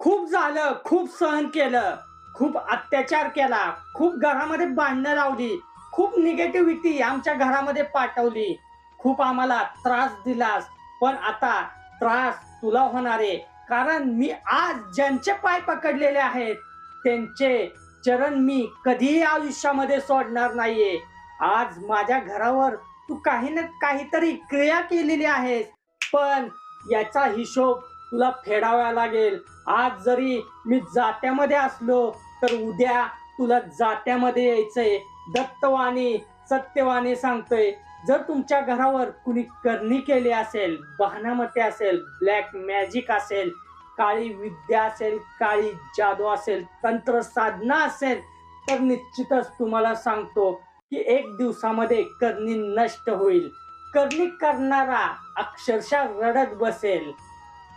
खूप झालं खूप सहन केलं खूप अत्याचार केला खूप घरामध्ये भांडणं लावली खूप निगेटिव्हिटी आमच्या घरामध्ये पाठवली. खूप आम्हाला त्रास दिलास पण आता त्रास तुला होणार आहे. कारण मी आज ज्यांचे पाय पकडलेले आहेत त्यांचे चरण मी कधीही आयुष्यामध्ये सोडणार नाहीये. आज माझ्या घरावर तू काही ना काहीतरी क्रिया केलेली आहेस पण याचा हिशोब तुला फेडाव्या लागेल. आज जरी मी जात्यामध्ये असलो तर उद्या तुला जात्यामध्ये यायचंय. दत्तवाणी सत्यवाणी सांगतोय. जर तुमच्या घरावर कुणी करणी केली असेल बहानामध्ये असेल ब्लॅक मॅजिक असेल काळी विद्या असेल काळी जादू असेल तंत्र साधना असेल तर निश्चितच तुम्हाला सांगतो की एक दिवसामध्ये करणी नष्ट होईल. करणी करणारा अक्षरशः रडत बसेल.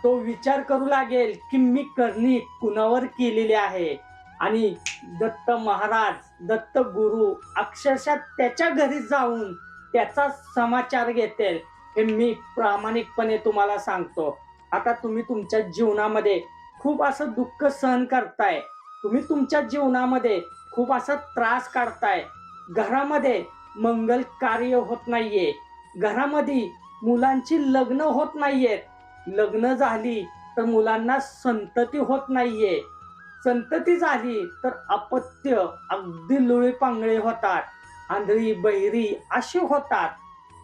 तो विचार करू लागेल की मी करणी कुणावर केलेली आहे. आणि दत्त महाराज दत्त गुरु अक्षरशः त्याच्या घरी जाऊन त्याचा समाचार घेतील हे मी प्रामाणिकपणे तुम्हाला सांगतो. आता तुम्ही तुमच्या जीवनामध्ये खूप असं दुःख सहन करताय. तुम्ही तुमच्या जीवनामध्ये खूप असा त्रास काढताय. घरामध्ये मंगल कार्य होत नाहीये. घरामध्ये मुलांची लग्न होत नाहीयेत. लग्न झाली तर मुलांना संतती होत नाहीये. संतती झाली तर अपत्य अगदी लुळे पांगळे होतात. आंधळी बहिरी अशी होतात.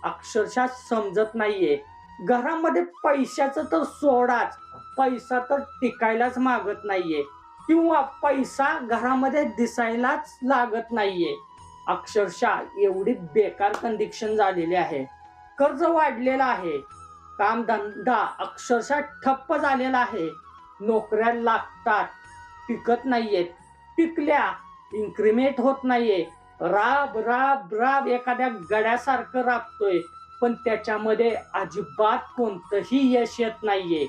अक्षरशः समजत नाहीये. घरामध्ये पैशाचं तर सोडाच पैसा तर टिकायलाच मागत नाहीये. किंवा पैसा घरामध्ये दिसायलाच लागत नाहीये. अक्षरशः एवढी बेकार कंडिक्शन झालेली आहे. कर्ज वाढलेलं आहे. कामधंदा अक्षरशः ठप्प झालेला आहे. नोकऱ्या लागतात. टिकत नाहीयेत. टिकल्या इन्क्रिमेंट होत नाहीये. राब राब राब एखाद्या गड्यासारखं राबतोय. पण त्याच्यामध्ये अजिबात कोणतंही यश येत नाहीये.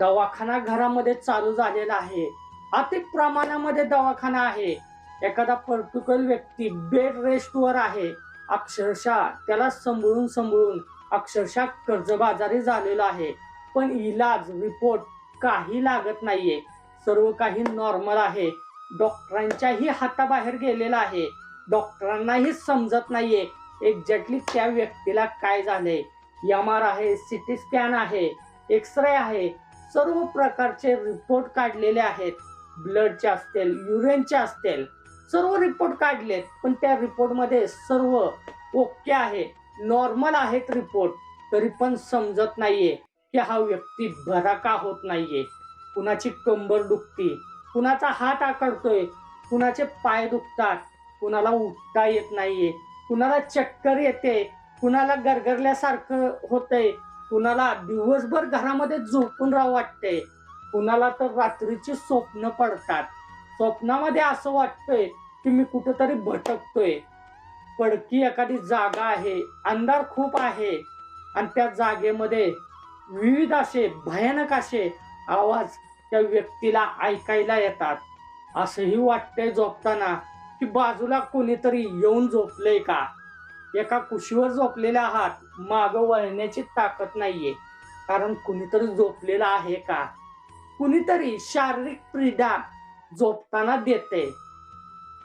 दवाखाना घरामध्ये चालू झालेला आहे. अति प्रमाणामध्ये दवाखाना आहे. एखादा पर्टिक्युलर व्यक्ती बेड रेस्टवर आहे. अक्षरशः त्याला सांभाळून सांभाळून अक्षरशः कर्जबाजारी झालेला आहे. पण इलाज रिपोर्ट काही लागत नाहीये. सर्व काही नॉर्मल आहे. डॉक्टरांच्याही हाताबाहेर गेलेला आहे. डॉक्टरांनाही समजत नाहीये एक्झॅक्टली त्या व्यक्तीला काय झाले एम आर आहे सी टी स्कॅन आहे एक्स रे आहे सर्व प्रकारचे रिपोर्ट काढलेले आहेत. ब्लडचे असतील युरिनचे असतील सर्व रिपोर्ट काढलेत. पण त्या रिपोर्टमध्ये सर्व ओके आहे. नॉर्मल आहेत रिपोर्ट तरी पण समजत नाहीये की हा व्यक्ती बरा का होत नाहीये. कुणाची कंबर दुखती कुणाचा हात आकडतोय कुणाचे पाय दुखतात कुणाला उठता येत नाहीये कुणाला चक्कर येते कुणाला गरगरल्यासारखं होतंय कुणाला दिवसभर घरामध्ये झोपून राहावं वाटतंय कुणाला तर रात्रीची स्वप्न पडतात. स्वप्नामध्ये असं वाटतंय की मी कुठंतरी भटकतोय. पडकी एखादी जागा आहे अंधार खूप आहे आणि त्या जागेमध्ये विविध असे भयानक असे आवाज त्या व्यक्तीला ऐकायला येतात. असंही वाटतंय झोपताना की बाजूला कोणीतरी येऊन झोपलंय का? एका कुशीवर झोपलेला आहात माग वळण्याची ताकद नाहीये. कारण कुणीतरी झोपलेला आहे का? कुणीतरी शारीरिक पीडा झोपताना देते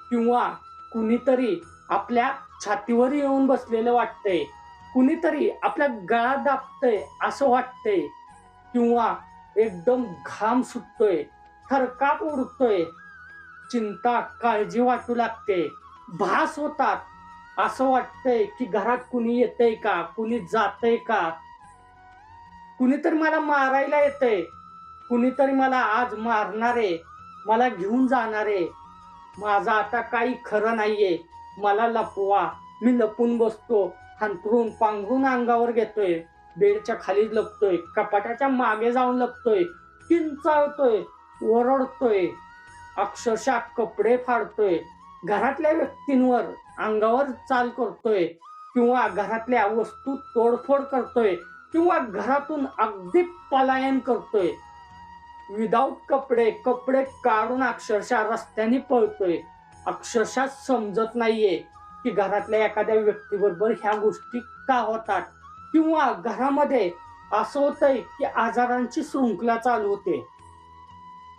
किंवा कुणीतरी आपल्या छातीवर येऊन बसलेलं वाटतंय. कुणीतरी आपल्या गळा दाबतंय असं वाटतंय. किंवा एकदम घाम सुटतोय थरकाप उडतोय. चिंता काळजी वाटू लागते. भास होतात. असं वाटतंय की घरात कुणी येतंय का? कुणी जातंय का? कुणीतरी मला मारायला येतंय. कुणीतरी मला आज मारणारे मला घेऊन जाणारे. माझं आता काही खरं नाहीये. मला लपवा. मी लपून बसतो. हंतरून पांघरून अंगावर घेतोय. बेडच्या खाली लपतोय. कपाटाच्या मागे जाऊन लपतोय. किंचाळतोय. ओरडतोय. अक्षरशः कपडे फाडतोय. घरातल्या व्यक्तींवर अंगावर चाल करतोय. किंवा घरातल्या वस्तू तोडफोड करतोय. किंवा घरातून अगदी पलायन करतोय. विदाऊट कपडे कपडे काढून अक्षरशः रस्त्याने पळतोय. अक्षरशः समजत नाहीये की घरातल्या एखाद्या व्यक्तीबरोबर ह्या गोष्टी का होतात. किंवा घरामध्ये असं होतंय की आजारांची शृंखला चालू होते.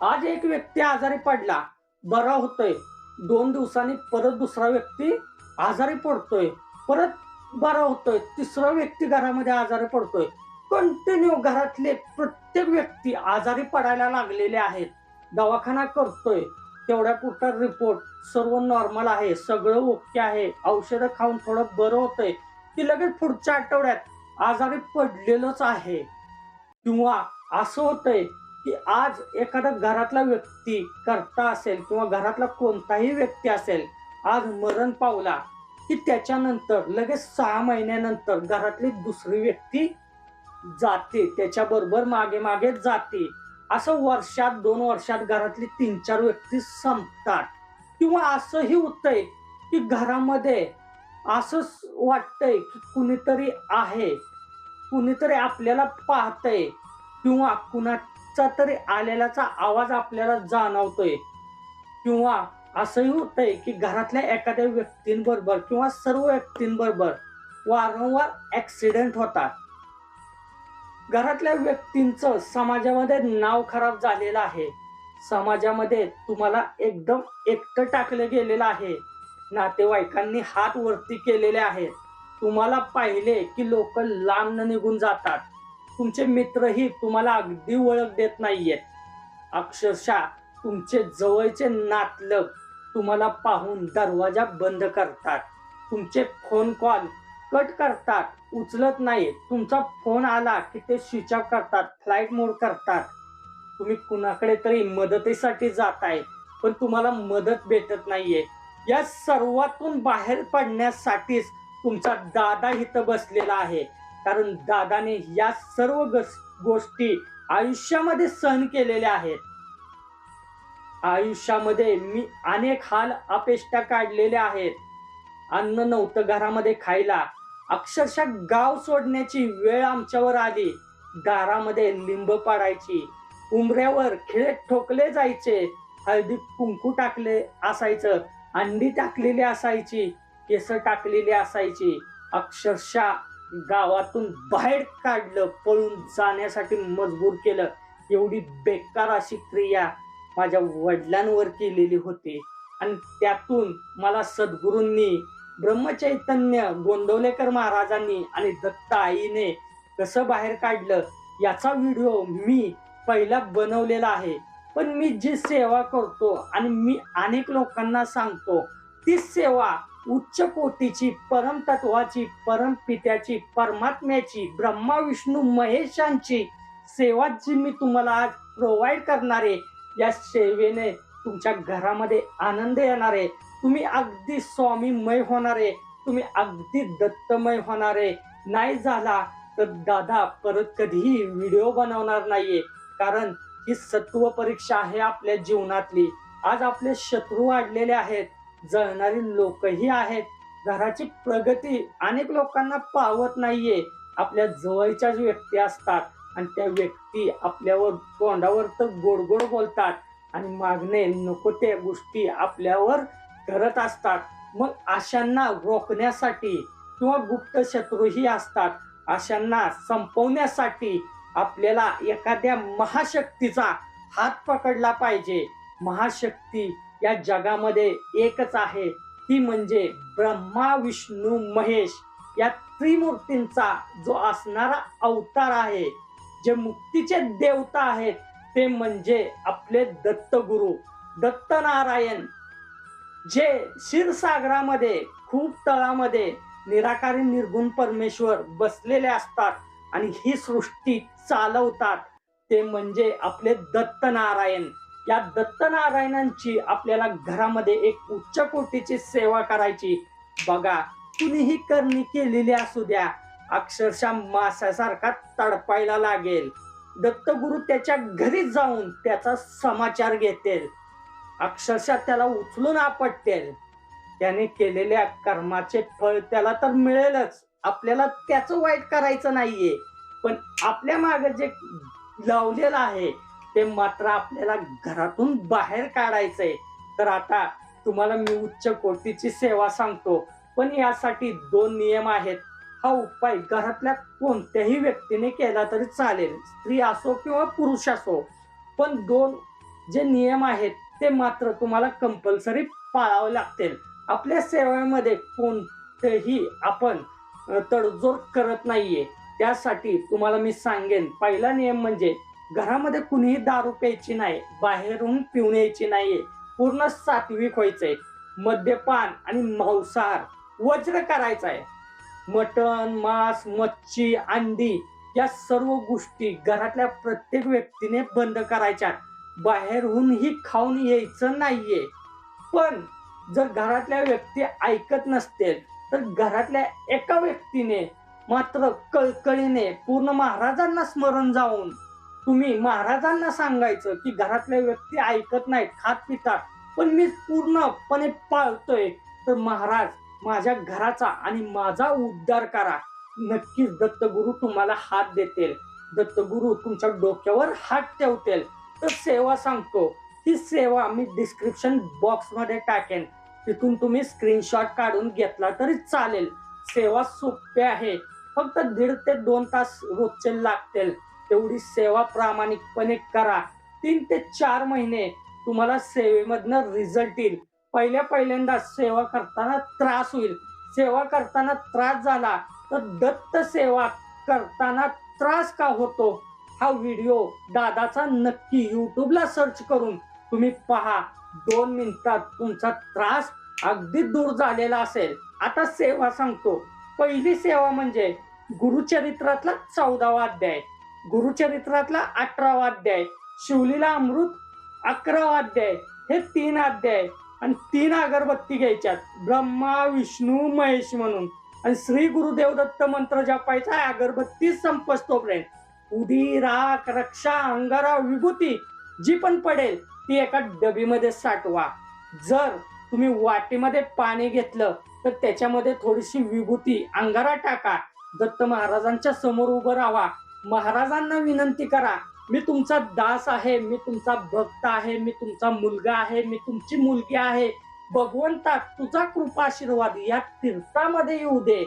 आज एक व्यक्ती आजारी पडला. बरा होतोय. दोन दिवसांनी परत दुसरा व्यक्ती आजारी पडतोय. परत बरा होतोय. तिसरा व्यक्ती घरामध्ये आजारी पडतोय. कंटिन्यू घरातले प्रत्येक व्यक्ती आजारी पडायला लागलेले आहेत. दवाखाना करतोय. तेवढ्या पुरता रिपोर्ट सर्व नॉर्मल आहे सगळं ओके आहे. औषधं खाऊन थोडं बरं होतंय. की लगेच पुढच्या आठवड्यात आजारी पडलेलंच आहे. किंवा असं होतंय की आज एखादा घरातला व्यक्ती करता असेल किंवा घरातला कोणताही व्यक्ती असेल आज मरण पावला की त्याच्यानंतर लगेच सहा महिन्यानंतर घरातली दुसरी व्यक्ती जाते. त्याच्याबरोबर मागे मागे जाते. असं वर्षात दोन वर्षात घरातली तीन चार व्यक्ती संपतात. किंवा असंही होतंय की घरामध्ये असं वाटतंय की कुणीतरी आहे. कुणीतरी आपल्याला पाहतंय किंवा कुणाचा तरी आलेल्याचा आवाज आपल्याला जाणवतोय. किंवा असंही होतंय की घरातल्या एखाद्या व्यक्तींबरोबर किंवा सर्व व्यक्तींबरोबर वारंवार ॲक्सिडेंट होतात. घरातल्या व्यक्तींचं समाजामध्ये नाव खराब झालेलं आहे. समाजामध्ये तुम्हाला एकदम एकटं टाकलं गेलेलं आहे. नातेवाईकांनी हात वरती केलेले आहेत. तुम्हाला पाहिले की लोक लांब निघून जातात. तुमचे मित्रही तुम्हाला अगदी ओळख देत नाहीयेत. अक्षरशः तुमचे जवळचे नातलग तुम्हाला पाहून दरवाजा बंद करतात. तुमचे फोन कॉल कट करतात उचलत नाही तुमचा फोन आला की ते स्विच ऑफ करतात फ्लाईट मोड करतात. तुम्ही कुणाकडे तरी मदतीसाठी जात आहे पण तुम्हाला मदत भेटत नाहीये. या सर्वातून बाहेर पडण्यासाठीच तुमचा दादा इथं बसलेला आहे. कारण दादाने या सर्व गोष्टी आयुष्यामध्ये सहन केलेल्या आहेत. आयुष्यामध्ये मी अनेक हाल अपेष्टा काढलेल्या आहेत. अन्न नव्हतं घरामध्ये खायला. अक्षरशः गाव सोडण्याची वेळ आमच्यावर आली. दारामध्ये लिंब पाडायची. उंबऱ्यावर खिळे ठोकले जायचे. हळदी कुंकू टाकले असायचं. अंडी टाकलेली असायची. केस टाकलेली असायची. अक्षरशः गावातून बाहेर काढलं पळून जाण्यासाठी मजबूर केलं. एवढी बेकार अशी क्रिया माझ्या वडिलांवर केलेली होती. आणि त्यातून मला सद्गुरूंनी ब्रह्मचैतन्य गोंदवलेकर महाराजांनी आणि दत्त आईने कसं बाहेर काढलं याचा व्हिडिओ मी पहिला बनवलेला आहे. पण मी जी सेवा करतो आणि मी अनेक लोकांना सांगतो ती सेवा उच्च कोटीची परमतत्वाची परमपित्याची परमात्म्याची ब्रह्मा विष्णू महेशांची सेवा जी मी तुम्हाला आज प्रोव्हाइड करणार आहे या सेवेने तुमच्या घरामध्ये आनंद येणार आहे. तुम्ही अगदी स्वामीमय होणार आहे. तुम्ही अगदी दत्तमय होणार आहे. नाही झाला तर दादा परत कधीही व्हिडिओ बनवणार नाहीये. कारण ही सत्व परीक्षा आहे आपल्या जीवनातली. आज आपले शत्रू वाढलेले आहेत. जळणारी लोकही आहेत. घराची प्रगती अनेक लोकांना पावत नाहीये. आपल्या जवळच्याच व्यक्ती असतात. आणि त्या व्यक्ती आपल्यावर तोंडावर तर गोड गोड बोलतात. आणि मागणे नको त्या गोष्टी आपल्यावर करत असतात. मग अशांना रोखण्यासाठी किंवा गुप्त शत्रूही असतात. अशांना संपवण्यासाठी आपल्याला एखाद्या महाशक्तीचा हात पकडला पाहिजे. महाशक्ती या जगामध्ये एकच आहे. ती म्हणजे ब्रह्मा विष्णू महेश या त्रिमूर्तींचा जो असणारा अवतार आहे जे मुक्तीचे देवता आहेत ते म्हणजे आपले दत्तगुरु. दत्तनारायण जे क्षीरसागरामध्ये खूप तळामध्ये निराकारी निर्गुण परमेश्वर बसलेले असतात आणि ही सृष्टी चालवतात ते म्हणजे आपले दत्तनारायण. या दत्तनारायणांची आपल्याला घरामध्ये एक उच्च कोटीची सेवा करायची. बघा कुणीही करणी केलेली असू द्या अक्षरशः मासासारखा तडपायला लागेल. दत्तगुरु त्याच्या घरी जाऊन त्याचा समाचार घेतील. अक्षरशः त्याला उचलून आपटतील त्याने केलेल्या कर्माचे फळ त्याला तर मिळेलच. आपल्याला त्याचं वाईट करायचं नाहीये. पण आपल्या मागे जे लावलेलं आहे ते मात्र आपल्याला घरातून बाहेर काढायचंय. तर आता तुम्हाला मी उच्च कोटीची सेवा सांगतो. पण यासाठी दोन नियम आहेत. हा उपाय घरातल्या कोणत्याही व्यक्तीने केला तरी चालेल. स्त्री असो किंवा पुरुष असो. पण दोन जे नियम आहेत ते मात्र तुम्हाला कंपल्सरी पाळावे लागतील आपल्या सेवेमध्ये कोणतेही आपण तडजोड करत नाहीये. त्यासाठी तुम्हाला मी सांगेन पहिला नियम म्हणजे घरामध्ये कुणीही दारू प्यायची नाही बाहेरून पिऊन यायची नाहीये. पूर्ण सात्विक व्हायचंय. मद्यपान आणि मांसाहार वज्र करायचा आहे मटण मांस मच्छी अंडी या सर्व गोष्टी घरातल्या प्रत्येक व्यक्तीने बंद करायच्या बाहेरहूनही खाऊन यायचं नाहीये. पण जर घरातल्या व्यक्ती ऐकत नसतील तर घरातल्या एका व्यक्तीने मात्र कळकळीने पूर्ण महाराजांना स्मरण जाऊन तुम्ही महाराजांना सांगायचं की घरातल्या व्यक्ती ऐकत नाहीत खात पितात पण मी पूर्णपणे पाळतोय तर महाराज माझ्या घराचा आणि माझा उद्धार करा. नक्कीच दत्तगुरु तुम्हाला हात देतील. दत्तगुरु तुमच्या डोक्यावर हात ठेवतील. तर सेवा सांगतो. ही सेवा मी डिस्क्रिप्शन बॉक्समध्ये टाकेन. तिथून तुम्ही स्क्रीनशॉट काढून घेतला तरी चालेल. सेवा सोपी आहे. फक्त दीड ते दोन तास रोजचे लागतील. तेवढी सेवा प्रामाणिकपणे करा. तीन ते चार महिने तुम्हाला सेवेमधनं रिझल्ट येईल. पहिल्या पहिल्यांदा सेवा करताना त्रास होईल. सेवा करताना त्रास झाला तर दत्त सेवा करताना त्रास का होतो? हा व्हिडिओ दादाचा नक्की युट्यूबला सर्च करून तुम्ही पहा. दोन मिनिटात तुमचा त्रास अगदी दूर झालेला असेल. आता सेवा सांगतो. पहिली सेवा म्हणजे गुरुचरित्रातला चौदावा अध्याय. गुरुचरित्रातला अठरावा अध्याय. शिवलीला अमृत अकरावा अध्याय. हे तीन अध्याय. आणि तीन अगरबत्ती घ्यायच्यात. ब्रह्मा विष्णू महेश म्हणून. आणि श्री गुरुदेव दत्त मंत्र जपायचा अगरबत्ती संपस्तोपर्यंत. उदी राख रक्षा अंगारा विभूती जी पण पडेल ती एका डबीमध्ये साठवा. जर तुम्ही वाटीमध्ये पाणी घेतलं तर त्याच्यामध्ये थोडीशी विभूती अंगारा टाका. दत्त महाराजांच्या समोर उभं राहा. महाराजांना विनंती करा मी तुमचा दास आहे मी तुमचा भक्त आहे मी तुमचा मुलगा आहे मी तुमची मुलगी आहे. भगवंता तुझा कृपा आशीर्वाद या तीर्थामध्ये येऊ दे.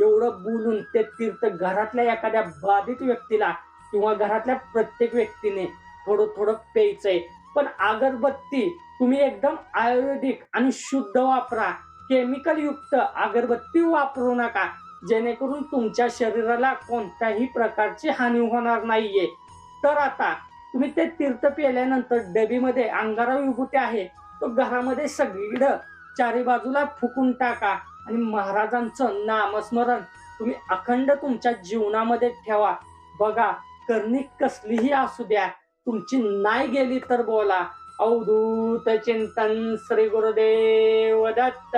एवढं बोलून ते तीर्थ घरातल्या एखाद्या बाधित व्यक्तीला किंवा घरातल्या प्रत्येक व्यक्तीने थोडं थोडं प्यायचंय. पण अगरबत्ती तुम्ही एकदम आयुर्वेदिक आणि शुद्ध वापरा. केमिकल युक्त अगरबत्ती वापरू नका. जेणेकरून तुमच्या शरीराला कोणत्याही प्रकारची हानी होणार नाहीये. तर आता तुम्ही ते तीर्थ पिल्यानंतर डबीमध्ये अंगारा विभूती आहे. तो घरामध्ये सगळीकडं चारी बाजूला फुकून टाका. आणि महाराजांचं नामस्मरण तुम्ही अखंड तुमच्या जीवनामध्ये ठेवा. बघा करणी कसलीही असू द्या तुमची नाही गेली तर बोला. अवधूत चिंतन श्री गुरुदेव दत्त.